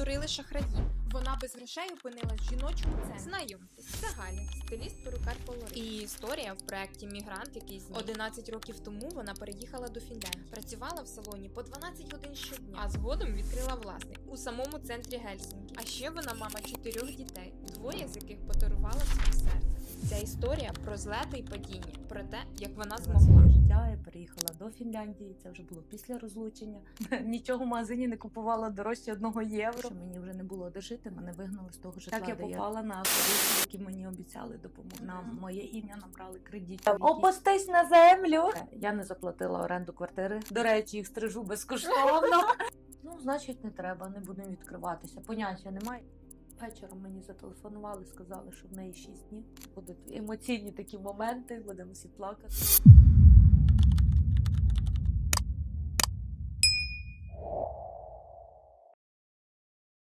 обдурили шахраї. Вона без грошей опинилась в жіночому центрі. Знайомтесь, це Галя, стиліст перукар колорит. І історія в проєкті Мігрант, який зміг. 11 років тому вона переїхала до Фінляндії. Працювала в салоні по 12 годин щодня, а згодом відкрила власний у самому центрі Гельсінкі. А ще вона мама чотирьох дітей, двоє з яких подарувала собі серце. Ця історія про злети й падіння, про те, як вона змогла. життя я Фінляндії. Це вже було після розлучення. Нічого в магазині не купувала дорожче одного євро. Що мені вже не було де жити, мене вигнали з того житла. Так я попала на корисні, які мені обіцяли допомогу. На моє ім'я набрали кредит. Опустись на землю. Я не заплатила оренду квартири. До речі, їх стрижу безкоштовно. ну, значить, не треба, не будемо відкриватися. Поняття немає. Вечором мені зателефонували, сказали, що в неї 6 днів. Будуть емоційні такі моменти, будемо всі плакати.